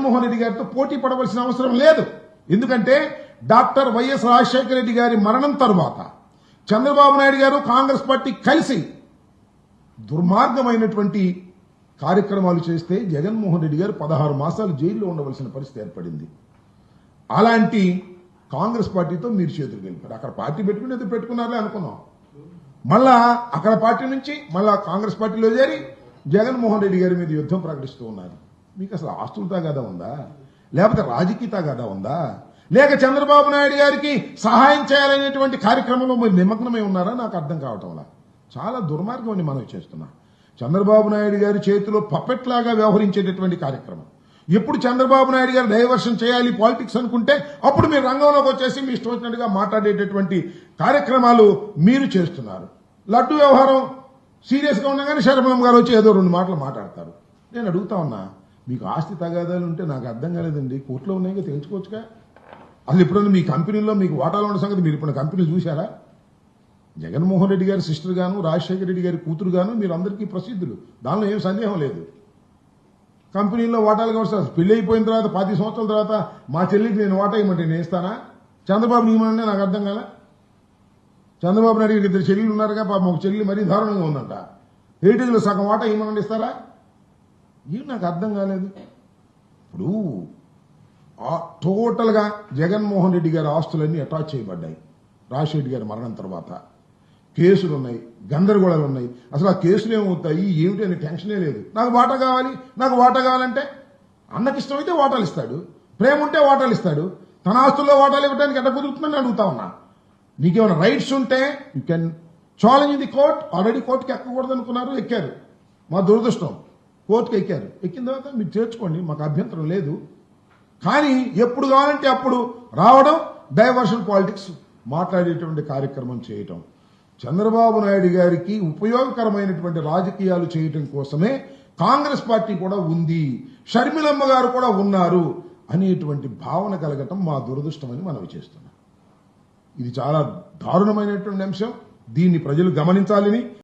జగన్మోహన్ రెడ్డి గారితో పోటీ పడవలసిన అవసరం లేదు. ఎందుకంటే డాక్టర్ వైఎస్ రాజశేఖర రెడ్డి గారి మరణం తర్వాత చంద్రబాబు నాయుడు గారు కాంగ్రెస్ పార్టీ కలిసి దుర్మార్గమైనటువంటి కార్యక్రమాలు చేస్తే జగన్మోహన్ రెడ్డి గారు పదహారు మాసాలు జైల్లో ఉండవలసిన పరిస్థితి ఏర్పడింది. అలాంటి కాంగ్రెస్ పార్టీతో మీరు చేతులు కలిపారు అక్కడ పార్టీ పెట్టుకుని ఏదో పెట్టుకున్నారులే అనుకున్నాం. మళ్ళా అక్కడ పార్టీ నుంచి మళ్ళా కాంగ్రెస్ పార్టీలో చేరి జగన్మోహన్ రెడ్డి గారి మీద యుద్ధం ప్రకటిస్తూ ఉన్నారు. మీకు అసలు ఆస్తుల తగాదా ఉందా? లేకపోతే రాజకీయ తగాదా ఉందా? లేక చంద్రబాబు నాయుడు గారికి సహాయం చేయాలనేటువంటి కార్యక్రమంలో మీరు నిమగ్నమై ఉన్నారా? నాకు అర్థం కావటంలా చాలా దుర్మార్గం అని మనం చేస్తున్నా. చంద్రబాబు నాయుడు గారి చేతిలో పప్పెట్ లాగా వ్యవహరించేటటువంటి కార్యక్రమం. ఎప్పుడు చంద్రబాబు నాయుడు గారు డైవర్షన్ చేయాలి పాలిటిక్స్ అనుకుంటే అప్పుడు మీరు రంగంలోకి వచ్చేసి మీ ఇష్టం వచ్చినట్టుగా మాట్లాడేటటువంటి కార్యక్రమాలు మీరు చేస్తున్నారు. లడ్డు వ్యవహారం సీరియస్గా ఉండగానే శరభం గారు వచ్చి ఏదో రెండు మాటలు మాట్లాడతారు. నేను అడుగుతా ఉన్నా మీకు ఆస్తి తగాదాలు ఉంటే నాకు అర్థం కాలేదండి. కోర్టులో ఉన్నాయిగా తెలుసుకోవచ్చుగా. అసలు ఎప్పుడైనా మీ కంపెనీలో మీకు వాటాలు ఉన్న సంగతి మీరు ఇప్పుడు కంపెనీలు చూశారా? జగన్మోహన్ రెడ్డి గారి సిస్టర్ గాను రాజశేఖర రెడ్డి గారి కూతురు గాను మీరు అందరికీ ప్రసిద్ధులు. దానిలో ఏం సందేహం లేదు. కంపెనీల్లో వాటాలు కావచ్చు పెళ్ళి అయిపోయిన తర్వాత పది సంవత్సరాల తర్వాత మా చెల్లికి నేను వాటా ఇవ్వమంటే నేను ఇస్తానా చంద్రబాబు నియమనంటే నాకు అర్థం కాలే? చంద్రబాబు నాయుడు ఇద్దరు చెల్లెలు ఉన్నారుగా పాప ఒక చెల్లి మరీ దారుణంగా ఉందంట. హెరిటేజ్లో సగం వాటా ఇవ్వమని ఇస్తారా? ఏం నాకు అర్థం కాలేదు. ఇప్పుడు టోటల్గా జగన్మోహన్ రెడ్డి గారి ఆస్తులన్నీ అటాచ్ చేయబడ్డాయి. రాజశేఖర్ గారి మరణం తర్వాత. కేసులు ఉన్నాయి గందరగోళాలు ఉన్నాయి. అసలు ఆ కేసులు ఏమవుతాయి? ఏమిటి అనే టెన్షనే లేదు. నాకు వాటా కావాలి నాకు వాటా కావాలంటే అన్నకి ఇష్టమైతే వాటాలు ఇస్తాడు. ప్రేమ ఉంటే వాటాలు ఇస్తాడు. తన ఆస్తుల్లో వాటాలు ఇవ్వడానికి ఎట్ట కుదురుతుందని అడుగుతా ఉన్నా. నీకేమైనా రైట్స్ ఉంటే you can challenge the court already కోర్టుకి ఎక్కకూడదు అనుకున్నారు ఎక్కారు. మా దురదృష్టం. కోర్టుకు ఎక్కారు. ఎక్కిన తర్వాత మీరు చేర్చుకోండి మాకు అభ్యంతరం లేదు. కానీ ఎప్పుడు కావాలంటే అప్పుడు రావడం డైవర్షన్ పాలిటిక్స్ మాట్లాడేటువంటి కార్యక్రమం చేయటం. చంద్రబాబు నాయుడు గారికి ఉపయోగకరమైనటువంటి రాజకీయాలు చేయటం కోసమే కాంగ్రెస్ పార్టీ కూడా ఉంది. షర్మిలమ్మ గారు కూడా ఉన్నారు అనేటువంటి భావన కలగటం మా దురదృష్టమని మనవి చేస్తున్నాం. ఇది చాలా దారుణమైనటువంటి అంశం. దీన్ని ప్రజలు గమనించాలని